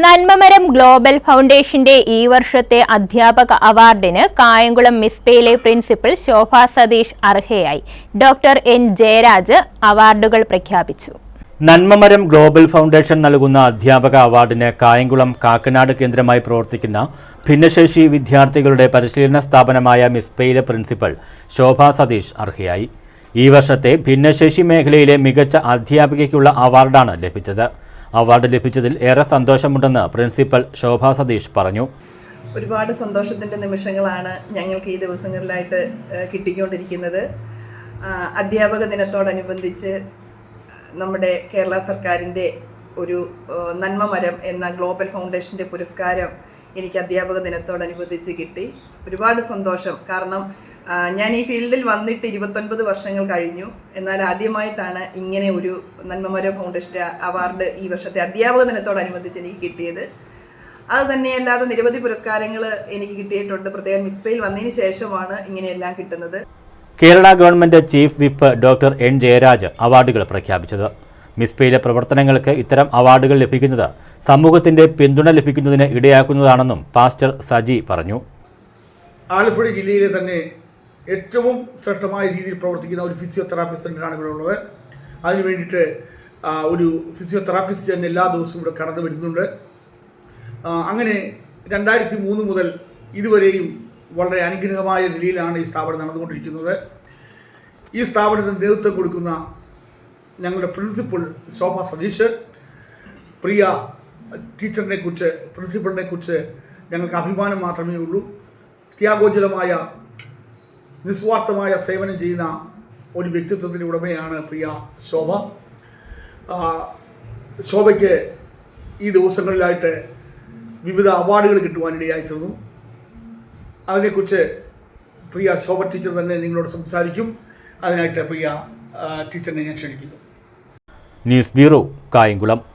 നന്മമരം global ഫൗണ്ടേഷന്റെ ഈ വർഷത്തെ അധ്യാപക അവാർഡിന് കായംകുളം മിസ്പയിലെ പ്രിൻസിപ്പൽ ശോഭ സതീഷ് അർഹയായി. ഡോക്ടർ എൻ ജയരാജ് അവാർഡുകൾ പ്രഖ്യാപിച്ചു. നന്മമരം ഗ്ലോബൽ ഫൗണ്ടേഷൻ നൽകുന്ന അധ്യാപക അവാർഡിന് കായംകുളം കാക്കനാട് കേന്ദ്രമായി പ്രവർത്തിക്കുന്ന ഭിന്നശേഷി വിദ്യാർത്ഥികളുടെ പരിശീലന സ്ഥാപനമായ മിസ്പയിലെ പ്രിൻസിപ്പൽ ശോഭ സതീഷ് അർഹയായി. ഈ വർഷത്തെ ഭിന്നശേഷി മേഖലയിലെ മികച്ച അധ്യാപികയ്ക്കുള്ള അവാർഡാണ് ലഭിച്ചത്. അവാർഡ് ലഭിച്ചതിൽ ഏറെ സന്തോഷമുണ്ടെന്ന് പ്രിൻസിപ്പൽ ശോഭ സതീഷ് പറഞ്ഞു. ഒരുപാട് സന്തോഷത്തിന്റെ നിമിഷങ്ങളാണ് ഞങ്ങൾക്ക് ഈ ദിവസങ്ങളിലായിട്ട് കിട്ടിക്കൊണ്ടിരിക്കുന്നത്. അധ്യാപക ദിനത്തോടനുബന്ധിച്ച് നമ്മുടെ കേരള സർക്കാരിന്റെ ഒരു നന്മ മരം എന്ന ഗ്ലോബൽ ഫൗണ്ടേഷന്റെ പുരസ്കാരം എനിക്ക് അധ്യാപക ദിനത്തോടനുബന്ധിച്ച് കിട്ടി. ഒരുപാട് സന്തോഷം. കാരണം ഞാൻ ഈ ഫീൽഡിൽ വന്നിട്ട് ഇരുപത്തൊൻപത് വർഷങ്ങൾ കഴിഞ്ഞു. എന്നാൽ ആദ്യമായിട്ടാണ് ഇങ്ങനെ ഒരു നന്മമര ഫൗണ്ടേഷന്റെ അവാർഡ് ഈ വർഷത്തെ അധ്യാപക ദിനത്തോടനുബന്ധിച്ച് എനിക്ക് കിട്ടിയത്. അത് തന്നെയല്ലാതെ നിരവധി പുരസ്കാരങ്ങൾ എനിക്ക് കിട്ടിയിട്ടുണ്ട്. പ്രത്യേകം മിസ്പയിൽ വന്നതിന് ശേഷമാണ് ഇങ്ങനെയെല്ലാം കിട്ടുന്നത്. Kerala government chief whip doctor N Jayaraj അവാർഡുകൾ പ്രഖ്യാപിച്ചത്. മിസ്പയിലെ പ്രവർത്തനങ്ങൾക്ക് ഇത്തരം അവാർഡുകൾ ലഭിക്കുന്നത് സമൂഹത്തിന്റെ പിന്തുണ ലഭിക്കുന്നതിന് ഇടയാക്കുന്നതാണെന്നും പാസ്റ്റർ സജി പറഞ്ഞു. ആലപ്പുഴ ജില്ലയിലെ തന്നെ ഏറ്റവും ശ്രേഷ്ഠമായ രീതിയിൽ പ്രവർത്തിക്കുന്ന ഒരു ഫിസിയോതെറാപ്പി സെന്ററാണ് ഇവിടെ ഉള്ളത്. അതിന് വേണ്ടിയിട്ട് ഒരു ഫിസിയോതെറാപ്പിസ്റ്റ് തന്നെ എല്ലാ ദിവസവും ഇവിടെ കടന്നു വരുന്നുണ്ട്. അങ്ങനെ രണ്ടായിരത്തി മൂന്ന് മുതൽ ഇതുവരെയും വളരെ അനുഗ്രഹമായ നിലയിലാണ് ഈ സ്ഥാപനം നടന്നുകൊണ്ടിരിക്കുന്നത്. ഈ സ്ഥാപനത്തിന് നേതൃത്വം കൊടുക്കുന്ന ഞങ്ങളുടെ പ്രിൻസിപ്പൽ ശോഭ സതീഷ് പ്രിയ ടീച്ചറിനെ കുറിച്ച് പ്രിൻസിപ്പളിനെ കുറിച്ച് ഞങ്ങൾക്ക് അഭിമാനം മാത്രമേ ഉള്ളൂ. ത്യാഗോജ്വലമായ നിസ്വാർത്ഥമായ സേവനം ചെയ്യുന്ന ഒരു വ്യക്തിത്വത്തിന്റെ ഉടമയാണ് പ്രിയ ശോഭ. ശോഭയ്ക്ക് ഈ ദിവസങ്ങളിലായിട്ട് വിവിധ അവാർഡുകൾ കിട്ടുവാനിടയായിത്തീർന്നു അതിനെക്കുറിച്ച് പ്രിയ ശോഭ ടീച്ചർ തന്നെ നിങ്ങളോട് സംസാരിക്കും. അതിനായിട്ട് പ്രിയ ടീച്ചറിനെ ഞാൻ ക്ഷണിക്കുന്നു. News bureau Kayamkulam.